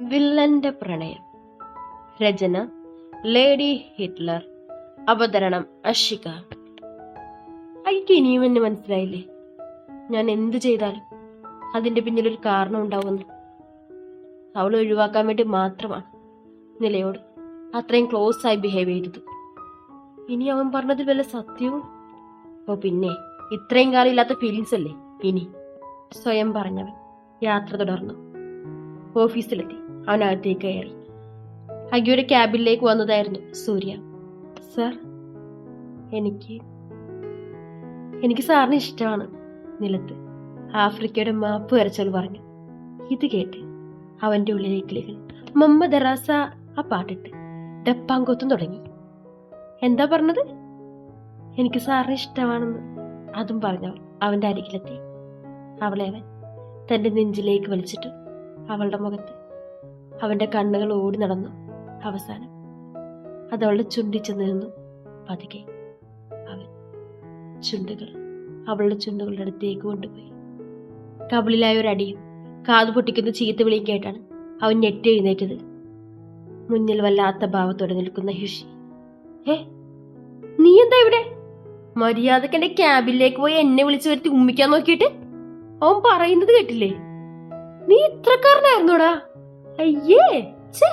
വില്ലന്റെ പ്രണയം. രചന lady Hitler. അവതരണം അഷിക. അയ്ക്ക് ഇനിയും എന്നെ മനസ്സിലായില്ലേ? ഞാൻ എന്ത് ചെയ്താലും അതിന്റെ പിന്നിലൊരു കാരണം ഉണ്ടാവുമെന്ന് അവൾ ഒഴിവാക്കാൻ വേണ്ടി മാത്രമാണ് നിലയോട് അത്രയും ക്ലോസ് ആയി ബിഹേവ് ചെയ്തത്. ഇനി അവൻ പറഞ്ഞതിൽ വല്ല സത്യവും? ഓ പിന്നെ ഇത്രയും കാലം ഇല്ലാത്ത ഫീലിങ്സ് അല്ലേ? ഇനി സ്വയം പറഞ്ഞവൻ യാത്ര തുടർന്നു. ഓഫീസിലെത്തി. അവൻ അകത്തേക്ക് കയറി. അഗിയുടെ ക്യാബിനിലേക്ക് വന്നതായിരുന്നു സൂര്യ. സർ എനിക്ക് എനിക്ക് സാറിന് ഇഷ്ടമാണ് നിലത്ത് ആഫ്രിക്കയുടെ മാപ്പ് വരച്ചവൾ പറഞ്ഞു. ഇത് കേട്ട് അവന്റെ ഉള്ളിലേക്ക് ലിഖൻ മമ്മ ദറാസ ആ പാട്ടിട്ട് ഡപ്പാങ്കൊത്തും തുടങ്ങി. എന്താ പറഞ്ഞത്? എനിക്ക് സാറിന് ഇഷ്ടമാണെന്ന് അതും പറഞ്ഞവൾ അവന്റെ അരികിലെത്തി. അവളെ അവൻ തന്റെ നെഞ്ചിലേക്ക് വലിച്ചിട്ടു അവളുടെ മുഖത്ത് അവന്റെ കണ്ണുകൾ ഓടി നടന്നു. അവസാനം അതവളുടെ ചുണ്ടിൽ ചെന്ന് നിന്നു പതുക്കെ അവൻ ചുണ്ടുകൾ അവളുടെ ചുണ്ടുകളുടെ അടുത്തേക്ക് കൊണ്ടുപോയി. കബളിലായ ഒരടിയും കാതു പൊട്ടിക്കുന്ന ചീത്ത വിളിയും കേട്ടാണ് അവൻ ഞെട്ടി എഴുന്നേറ്റത്. മുന്നിൽ വല്ലാത്ത ഭാവത്തോടെ നിൽക്കുന്ന ഹിഷി. ഏ നീ എന്താ ഇവിടെ? മര്യാദയ്ക്ക് എന്റെ ക്യാബിലേക്ക് പോയി എന്നെ വിളിച്ചു വരുത്തി ഉമ്മിക്കാൻ നോക്കിയിട്ട്? അവൻ പറയുന്നത് കേട്ടില്ലേ? നീ ഇത്രക്കാരനായിരുന്നോടാ? അയ്യേ ഛേ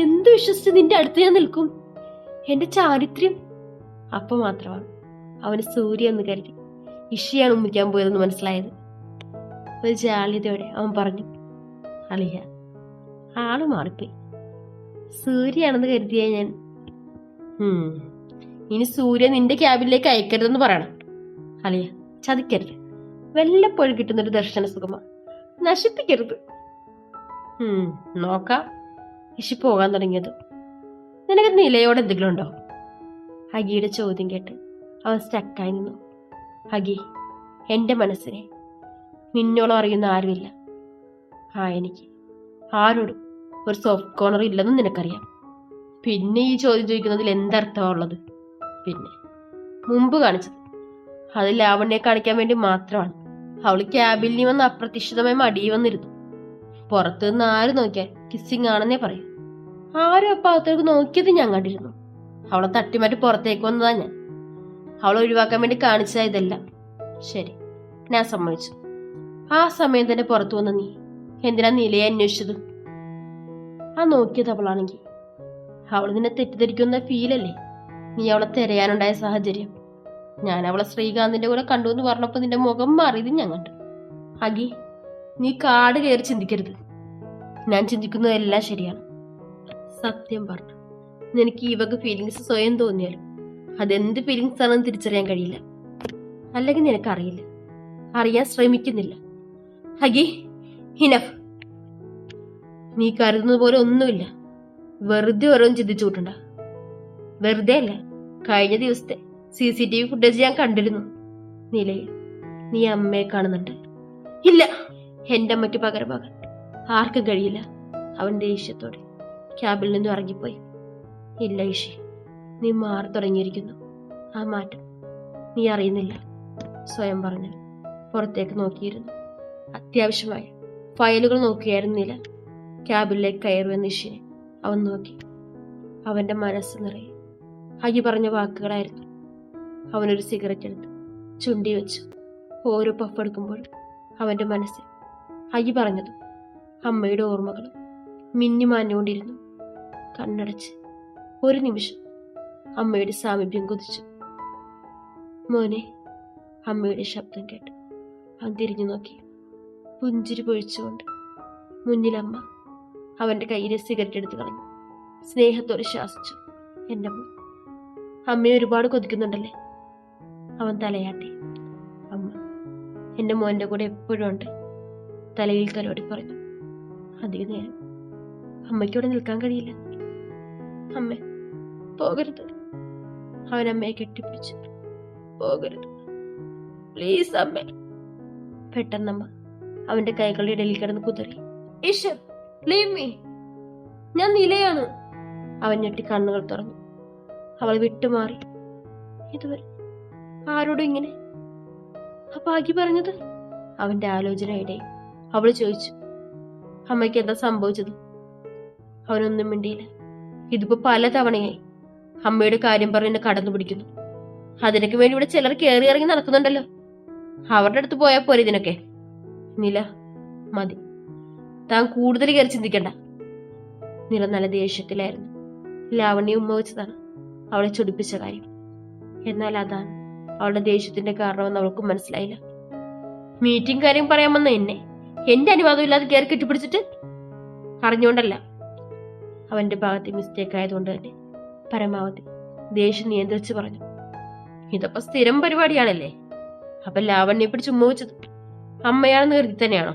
എന്ത് വിശ്വസിച്ച് നിന്റെ അടുത്ത് ഞാൻ നിൽക്കും? എന്റെ ചാരിത്ര്യം. അപ്പൊ മാത്രമാണ്. അവന് സൂര്യ എന്ന് കരുതി. ഇഷിയാണ് ഉമ്മിക്കാൻ പോയതെന്ന് മനസ്സിലായത്. ഒരു ജാള്യതയോടെ അവൻ പറഞ്ഞു അളിയ ആൾ മാറിപ്പോയി. സൂര്യയാണെന്ന് കരുതിയ ഞാൻ. ഇനി സൂര്യ നിന്റെ ക്യാബിനിലേക്ക് അയക്കരുതെന്ന് പറയണം. അളിയ ചതിക്കരുത്. വല്ലപ്പോഴും കിട്ടുന്നൊരു ദർശന സുഖമാണ് നശിപ്പിക്കരുത്. നോക്കാം. ഇഷി പോകാൻ തുടങ്ങിയത്. നിനക്ക് നിലയോടെ എന്തെങ്കിലും ഉണ്ടോ? ഹഗിയുടെ ചോദ്യം കേട്ട് അവൻ സ്റ്റക്കായി നിന്നു. ഹഗി എന്റെ മനസ്സിനെ നിന്നോളം അറിയുന്ന ആരുമില്ല. ആ എനിക്ക്. ആരോടും ഒരു സോഫ്റ്റ് കോർണർ ഇല്ലെന്ന് നിനക്കറിയാം. പിന്നെ ഈ ചോദ്യം ചോദിക്കുന്നതിൽ എന്തർത്ഥമുള്ളത് പിന്നെ മുമ്പ് കാണിച്ചത്. അത് ലാവണ്യെ കാണിക്കാൻ വേണ്ടി മാത്രമാണ്. അവൾ ക്യാബിൽ നിന്ന് അപ്രതീക്ഷിതമായി മടിയിൽ വന്നിരുന്നു. പുറത്തു നിന്ന് ആര് നോക്കിയാൽ കിസ്സിങ് ആണെന്നേ പറയൂ. ആരും അപ്പൊ അകത്തേക്ക് നോക്കിയത് ഞാൻ കണ്ടിരുന്നു. അവളെ തട്ടിമാറ്റി പുറത്തേക്ക് വന്നതാ ഞാൻ. അവളെ ഒഴിവാക്കാൻ വേണ്ടി കാണിച്ചതാ ഇതെല്ലാം. ശരി ഞാൻ സമ്മതിച്ചു. ആ സമയം തന്നെ പുറത്തു വന്ന നീ. എന്തിനാ നിലയെ അന്വേഷിച്ചത്? ആ നോക്കിയത് അവളാണെങ്കിൽ. അവൾ നിന്നെ തെറ്റിദ്ധരിക്കുന്ന ഫീലല്ലേ നീ അവളെ തിരയാനുണ്ടായ സാഹചര്യം. ഞാൻ അവളെ ശ്രീകാന്തിന്റെ കൂടെ കണ്ടു എന്ന് പറഞ്ഞപ്പോ നിന്റെ മുഖം മാറിയത് ഞാൻ കണ്ടു. അഗി നീ കാട് കയറി ചിന്തിക്കരുത്. ഞാൻ ചിന്തിക്കുന്നതെല്ലാം ശരിയാണ്. സത്യം പറഞ്ഞു. എനിക്ക് ഈ വക ഫീലിങ്സ് സ്വയം തോന്നിയാലും അതെന്ത് ഫീലിങ്സ് ആണെന്ന് തിരിച്ചറിയാൻ കഴിയില്ല. അല്ലെങ്കിൽ നിനക്കറിയില്ല. അറിയാൻ ശ്രമിക്കുന്നില്ല. ഹഗി ഹിനഫ് നീ കരുതുന്നത് പോലെ ഒന്നുമില്ല. വെറുതെ ഓരോന്ന് ചിന്തിച്ചു കൂട്ടണ്ട. വെറുതെ അല്ല കഴിഞ്ഞ ദിവസത്തെ C C T V footage ഞാൻ കണ്ടിരുന്നു. നിലയിൽ. നീ അമ്മയെ കാണുന്നുണ്ട്. ഇല്ല. എന്റെ അമ്മയ്ക്ക് പകരമാകാൻ. ആർക്കും കഴിയില്ല. അവൻ ദേഷ്യത്തോടെ ക്യാബിൽ നിന്നും ഇറങ്ങിപ്പോയി. ഇല്ല ഈശി. നീ മാറി തുടങ്ങിയിരിക്കുന്നു. ആ മാറ്റം നീ അറിയുന്നില്ല. സ്വയം പറഞ്ഞു പുറത്തേക്ക് നോക്കിയിരുന്നു. അത്യാവശ്യമായ ഫയലുകൾ നോക്കിയായിരുന്നില്ല ക്യാബിലേക്ക് കയറുമെന്ന് ഈശിനെ അവൻ നോക്കി. അവന്റെ മനസ്സ് നിറയെ. അയ്യ പറഞ്ഞ വാക്കുകളായിരുന്നു. അവനൊരു സിഗരറ്റ് എടുത്ത്. ചുണ്ടി വെച്ചു ഓരോ പഫ് എടുക്കുമ്പോഴും അവന്റെ മനസ്സിൽ അയ്യ പറഞ്ഞത്. അമ്മയുടെ ഓർമ്മകൾ മിന്നി മാഞ്ഞുകൊണ്ടിരുന്നു. കണ്ണടച്ച് ഒരു നിമിഷം അമ്മയുടെ സാമീപ്യം കൊതിച്ചു. മോനെ അമ്മയുടെ ശബ്ദം കേട്ടു. അവൻ തിരിഞ്ഞു നോക്കി. പുഞ്ചിരി പൊഴിച്ചുകൊണ്ട് മുന്നിലമ്മ അവന്റെ കയ്യിലെ സിഗരറ്റ് എടുത്തു കളഞ്ഞു. സ്നേഹത്തോടെ ശ്വാസിച്ചു. എന്റെ അമ്മ അമ്മയെ ഒരുപാട് കൊതിക്കുന്നുണ്ടല്ലേ? അവൻ തലയാട്ടി. അമ്മ എന്റെ മോന്റെ കൂടെ എപ്പോഴും ഉണ്ട്. തലയിൽ തലോടി പറഞ്ഞു അധിക നേരം അമ്മയ്ക്കോടെ നിൽക്കാൻ കഴിയില്ല. അമ്മ പോകരുത്. അവൻ അമ്മയെ കെട്ടിപ്പിടിച്ചു. പോകരുത്. പ്ലീസ് അമ്മ. പെട്ടെന്നമ്മ അവന്റെ കൈകളുടെ ഇടയിൽ കിടന്ന് കുതറി. ലീവ് മീ ഞാൻ നിലയാണ്. അവൻ ഞെട്ടി കണ്ണുകൾ തുറന്നു. അവൾ വിട്ടുമാറി. ഇതുവരെ ആരോടും ഇങ്ങനെ ഭാഗ്യ പറഞ്ഞത്? അവന്റെ ആലോചനയുടെ അവൾ ചോദിച്ചു അമ്മയ്ക്ക് എന്താ സംഭവിച്ചത്? അവനൊന്നും മിണ്ടിയില്ല. ഇതിപ്പോ പല തവണയായി അമ്മയുടെ കാര്യം പറഞ്ഞ് എന്നെ കടന്നു പിടിക്കുന്നു. അതിനൊക്കെ വേണ്ടി ഇവിടെ ചിലർ കയറി ഇറങ്ങി നടക്കുന്നുണ്ടല്ലോ. അവരുടെ അടുത്ത് പോയാൽ പോരെ ഇതിനൊക്കെ? നില മതി. താൻ കൂടുതൽ കയറി ചിന്തിക്കണ്ട. നില നല്ല ദേഷ്യത്തിലായിരുന്നു. ലാവണ്യ ഉമ്മ വെച്ചതാണ് അവളെ ചൊടിപ്പിച്ച കാര്യം. എന്നാൽ അതാണ് അവളുടെ ദേഷ്യത്തിന്റെ കാരണമെന്ന് അവൾക്ക് മനസ്സിലായില്ല. മീറ്റിംഗ് കാര്യം പറയാമെന്ന് എന്നെ എന്റെ അനുവാദം ഇല്ലാതെ കയറി കെട്ടിപ്പിടിച്ചിട്ട്? അറിഞ്ഞുകൊണ്ടല്ല അവന്റെ ഭാഗത്തെ മിസ്റ്റേക്ക് ആയതുകൊണ്ട് തന്നെ പരമാവധി ദേഷ്യം നിയന്ത്രിച്ച് പറഞ്ഞു. ഇതപ്പോ സ്ഥിരം പരിപാടിയാണല്ലേ? അപ്പൊ ലാവണ്യെ പിടിച്ച് ഉമ്മ വെച്ചത് അമ്മയാണെന്ന് കരുതി തന്നെയാണോ?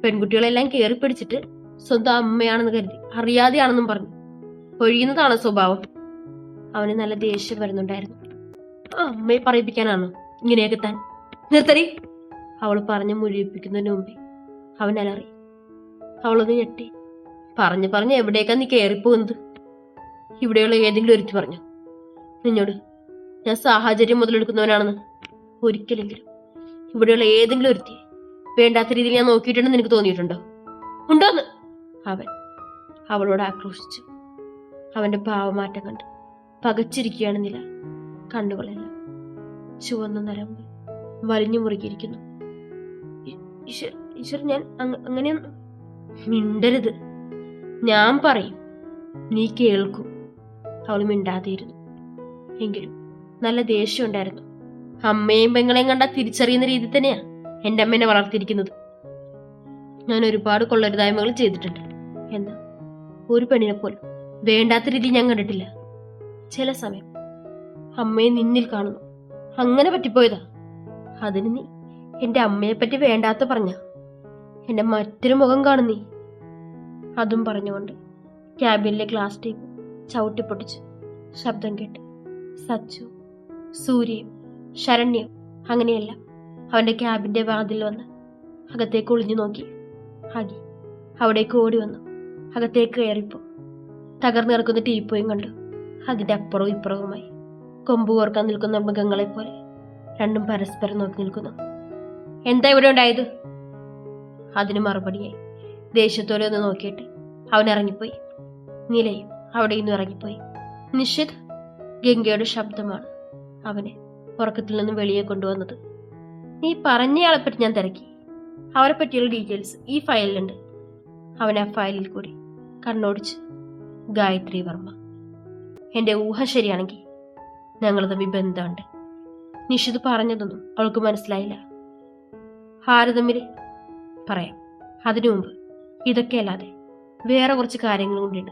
പെൺകുട്ടികളെല്ലാം കയറി പിടിച്ചിട്ട് സ്വന്തം അമ്മയാണെന്ന് കരുതി അറിയാതെയാണെന്നും പറഞ്ഞു. ഒഴിയുന്നതാണ് സ്വഭാവം? അവന് നല്ല ദേഷ്യം വരുന്നുണ്ടായിരുന്നു. ആ അമ്മയെ പറയിപ്പിക്കാനാണോ? ഇങ്ങനെയൊക്കെ താൻ. നിർത്തരി അവൾ പറഞ്ഞു മുഴിപ്പിക്കുന്നതിന് മുമ്പേ അവൻ അലറി അവളൊന്ന് ഞെട്ടി. പറഞ്ഞു പറഞ്ഞ് എവിടേക്കാ നീ കയറിപ്പോകുന്നത് ഇവിടെയുള്ള ഏതെങ്കിലും ഒരുത്തി പറഞ്ഞു? നിന്നോട് ഞാൻ സാഹചര്യം മുതലെടുക്കുന്നവനാണെന്ന് ഒരിക്കലെങ്കിലും. ഇവിടെയുള്ള ഏതെങ്കിലും ഒരുത്തി വേണ്ടാത്ത രീതിയിൽ ഞാൻ നോക്കിയിട്ടുണ്ടെന്ന് നിനക്ക് തോന്നിയിട്ടുണ്ടോ? ഉണ്ടോന്ന്? അവൻ അവളോട് ആക്രോശിച്ചു. അവന്റെ ഭാവമാറ്റം കണ്ട് പകച്ചിരിക്കുകയാണ് നില. കണ്ണുകളെല്ലാം ചുവന്ന നരമ്പ് വലിഞ്ഞു മുറുകിയിരിക്കുന്നു. ഈശ്വർ ഞാൻ അങ്ങ- അങ്ങനെയൊന്നും മിണ്ടരുത്. ഞാൻ പറയും നീ കേൾക്കും. അവൾ മിണ്ടാതെയിരുന്നു എങ്കിലും നല്ല ദേഷ്യം ഉണ്ടായിരുന്നു. അമ്മയും പെങ്ങളെയും കണ്ടാൽ തിരിച്ചറിയുന്ന രീതി തന്നെയാ എന്റെ അമ്മേനെ വളർത്തിയിരിക്കുന്നത്. ഞാൻ ഒരുപാട് കൊള്ളരുതായ്മകൾ ചെയ്തിട്ടുണ്ട്. എന്നാൽ ഒരു പെണ്ണിനെ പോലും വേണ്ടാത്ത രീതി ഞാൻ കണ്ടിട്ടില്ല. ചില സമയം അമ്മയെ നിന്നിൽ കാണുന്നു. അങ്ങനെ പറ്റിപ്പോയതാ. അതിന് നീ എന്റെ അമ്മയെ പറ്റി വേണ്ടാത്ത പറഞ്ഞ എന്റെ മറ്റൊരു മുഖം കാണുന്നേ അതും പറഞ്ഞുകൊണ്ട് ക്യാബിനിലെ ഗ്ലാസ് ടേപ്പ് ചവിട്ടിപ്പൊട്ടിച്ചു ശബ്ദം കേട്ട്. സച്ചു സൂര്യയും ശരണ്യം അങ്ങനെയല്ല. അവന്റെ ക്യാബിന്റെ വാതിൽ വന്ന് അകത്തേക്ക് ഒളിഞ്ഞു നോക്കി. ഹഗി അവിടേക്ക് ഓടി വന്നു. അകത്തേക്ക് കയറിപ്പോ. തകർന്നിറക്കുന്ന ടീപ്പോയും കണ്ടു. അതിന്റെ അപ്പുറവും ഇപ്പുറവുമായി. കൊമ്പ് കോർക്കാൻ നിൽക്കുന്ന മൃഗങ്ങളെ പോലെ രണ്ടും പരസ്പരം നോക്കി നിൽക്കുന്നു. എന്താ ഇവിടെ ഉണ്ടായത്? അതിന് മറുപടിയായി. ദേഷ്യത്തോടെ ഒന്ന് നോക്കിയിട്ട് അവൻ ഇറങ്ങിപ്പോയി. നിലയും അവിടെ നിന്ന് ഇറങ്ങിപ്പോയി. നിഷിത് ഗംഗയുടെ ശബ്ദമാണ് അവനെ ഉറക്കത്തിൽ നിന്ന് വെളിയെ കൊണ്ടുവന്നത്. നീ പറഞ്ഞയാളെ പറ്റി ഞാൻ തിരക്കി. അവരെ പറ്റിയുള്ള ഡീറ്റെയിൽസ് ഈ ഫയലിലുണ്ട് അവൻ ആ ഫയലിൽ കൂടി കണ്ണോടിച്ച് ഗായത്രി വർമ്മ എന്റെ ഊഹ ശരിയാണെങ്കിൽ ഞങ്ങൾ തമ്മിൽ ബന്ധമുണ്ട്. നിഷിത് പറഞ്ഞതൊന്നും അവൾക്ക് മനസ്സിലായില്ല. ആര് തമ്മിൽ പറയാം. അതിനു മുമ്പ് ഇതൊക്കെ അല്ലാതെ വേറെ കുറച്ച് കാര്യങ്ങളും കൂടിയുണ്ട്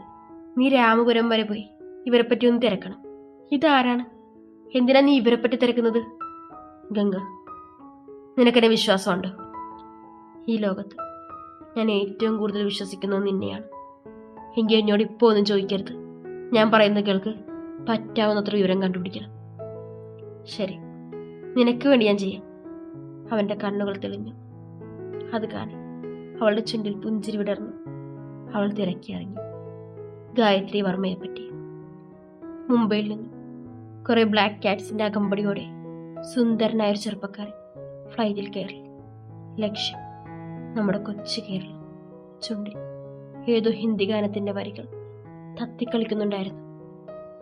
നീ രാമപുരം വരെ പോയി ഇവരെ പറ്റി ഒന്ന് തിരക്കണം. ഇതാരാണ്? എന്തിനാ നീ ഇവരെ പറ്റി തിരക്കുന്നത്? ഗംഗ നിനക്കെന്നെ വിശ്വാസമുണ്ടോ? ഈ ലോകത്ത് ഞാൻ ഏറ്റവും കൂടുതൽ വിശ്വസിക്കുന്നത് നിന്നെയാണ്. എങ്കിൽ എന്നോട് ഇപ്പോൾ ഒന്നും ചോദിക്കരുത്. ഞാൻ പറയുന്ന കേൾക്ക് പറ്റാവുന്നത്ര വിവരം കണ്ടുപിടിക്കണം. ശരി നിനക്ക് വേണ്ടി ഞാൻ ചെയ്യാം. അവന്റെ കണ്ണുകൾ തെളിഞ്ഞു. അത് കാണി. അവളുടെ ചുണ്ടിൽ പുഞ്ചിരി വിടർന്നു. അവൾ തിരക്കിയിറങ്ങി. ഗായത്രി വർമ്മയെ പറ്റി. മുംബൈയിൽ നിന്നും കുറെ ബ്ലാക്ക് കാറ്റ്സിന്റെ അകമ്പടിയോടെ സുന്ദരനായ ഒരു ചെറുപ്പക്കാരൻ ഫ്ലൈറ്റിൽ കയറി. ലക്ഷ്യം നമ്മുടെ കൊച്ചു കേരളം. ചുണ്ടിൽ ഏതോ ഹിന്ദി ഗാനത്തിന്റെ വരികൾ തത്തിക്കളിക്കുന്നുണ്ടായിരുന്നു.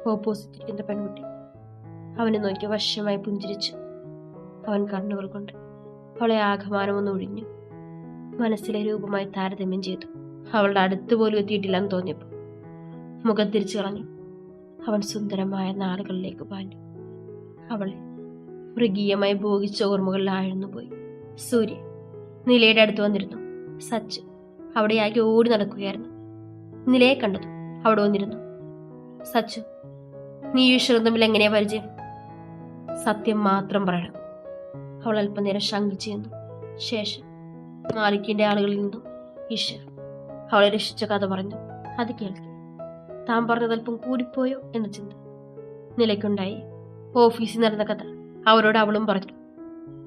ഓപ്പോസിറ്റ് ഇരിക്കുന്ന പെൺകുട്ടി അവനെ നോക്കി വശമായി പുഞ്ചിരിച്ചു. അവൻ കണ്ണുകൾ കൊണ്ട് അവളെ ആഘമാനമൊന്ന് ഒഴിഞ്ഞു. മനസ്സിലെ രൂപമായി താരതമ്യം ചെയ്തു. അവളുടെ അടുത്ത് പോലും എത്തിയിട്ടില്ലെന്ന് തോന്നിയപ്പോൾ മുഖം തിരിച്ചു കളഞ്ഞു അവൻ സുന്ദരമായ നാളുകളിലേക്ക് പാഞ്ഞു. അവളെ മൃഗീയമായി ഭോഗിച്ച ഓർമ്മകളിൽ ആഴ്ന്നു പോയി. സൂര്യ നിലയുടെ അടുത്ത് വന്നിരുന്നു. സച്ച് അവിടെ ആകെ ഓടി നടക്കുകയായിരുന്നു. നിലയെ കണ്ടതു അവിടെ വന്നിരുന്നു. സച്ചു നീ ഈശ്വരൻ തമ്മിൽ എങ്ങനെയാ പരിചയം? സത്യം മാത്രം പറയണം. അവൾ അല്പനേരം ശങ്കിച്ചു നിന്നു. ശേഷം മാലിക്കിന്റെ ആളുകളിൽ നിന്നും ഈശ്വർ അവളെ രക്ഷിച്ച കഥ പറഞ്ഞു. അത് കേൾക്കി. താൻ പറഞ്ഞതൽപ്പം കൂടിപ്പോയോ എന്ന ചിന്ത. നിലയ്ക്കുണ്ടായി. ഓഫീസിൽ നടന്ന കഥ അവരോട് അവളും പറഞ്ഞു.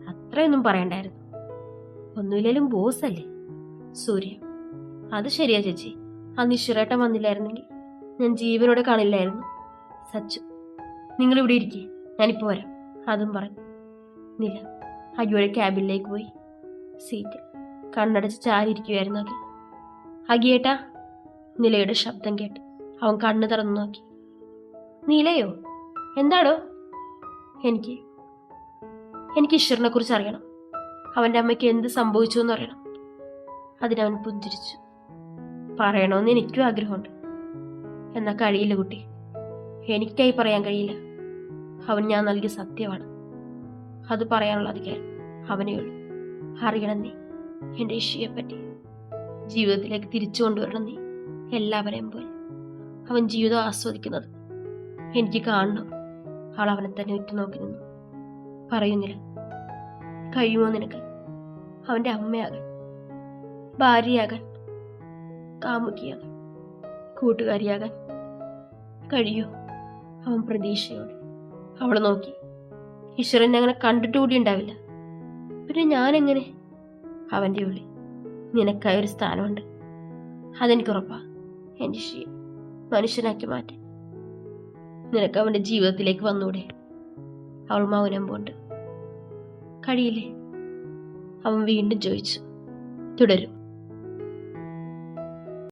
അത്രയൊന്നും പറയണ്ടായിരുന്നു. ഒന്നുമില്ലേലും ബോസ് അല്ലേ? സൂര്യ. അത് ശരിയാ ചേച്ചി. അന്ന് ഈശ്വരേട്ടൻ വന്നില്ലായിരുന്നെങ്കിൽ ഞാൻ ജീവനോടെ കാണില്ലായിരുന്നു. സച്ചു നിങ്ങൾ ഇവിടെ ഇരിക്കേ. ഞാനിപ്പോ വരാം. അതും പറഞ്ഞു. നില അയ്യോടെ ക്യാബിനിലേക്ക് പോയി. സീറ്റ് കണ്ണടച്ച് ചാരിയിരിക്കുമായിരുന്നു അഖിൽ അഖിയേട്ടാ നിലയുടെ ശബ്ദം കേട്ട് അവൻ കണ്ണു തുറന്നു നോക്കി. നീലയോ എന്താടോ? എനിക്ക് എനിക്ക് ഈശ്വരനെ കുറിച്ച് അറിയണം. അവന്റെ അമ്മയ്ക്ക് എന്ത് സംഭവിച്ചു എന്ന് അറിയണം. അതിനവൻ പുഞ്ചിരിച്ചു. പറയണമെന്ന് എനിക്കും ആഗ്രഹമുണ്ട്. എന്നാൽ കഴിയില്ല കുട്ടി. എനിക്കായി പറയാൻ കഴിയില്ല. അവൻ ഞാൻ നൽകിയ സത്യമാണ്. അത് പറയാനുള്ള അധികാരം അവനേ ഉള്ളൂ അറിയണം നീ. എന്റെ ഇഷിയെ പറ്റി ജീവിതത്തിലേക്ക് തിരിച്ചു കൊണ്ടുവരണം നീ എല്ലാവരെയും പോലെ. അവൻ ജീവിതം ആസ്വദിക്കുന്നത് എനിക്ക് കാണണം. അവൾ അവനെ തന്നെ ഉറ്റുനോക്കി നിന്നു പറയുന്നില്ല കഴിയുമോ നിനക്ക്? അവന്റെ അമ്മയാകാൻ ഭാര്യയാകാൻ കാമുകിയാകാൻ കൂട്ടുകാരിയാകാൻ കഴിയോ? അവൻ പ്രതീക്ഷയോടെ അവളെ നോക്കി. ഈശ്വരനെ അങ്ങനെ കണ്ടിട്ട് കൂടി ഉണ്ടാവില്ല. പിന്നെ ഞാനെങ്ങനെ? അവന്റെ ഉള്ളിൽ നിനക്കായ ഒരു സ്ഥാനമുണ്ട്. അതെനിക്ക് ഉറപ്പാ. എന്റെ ശ്രീ മനുഷ്യനാക്കി മാറ്റാൻ നിനക്ക് അവന്റെ ജീവിതത്തിലേക്ക് വന്നൂടെ. അവൾ മൗനം പോണ്ട് കഴിയില്ലേ? അവൻ വീണ്ടും ചോദിച്ചു. തുടരും.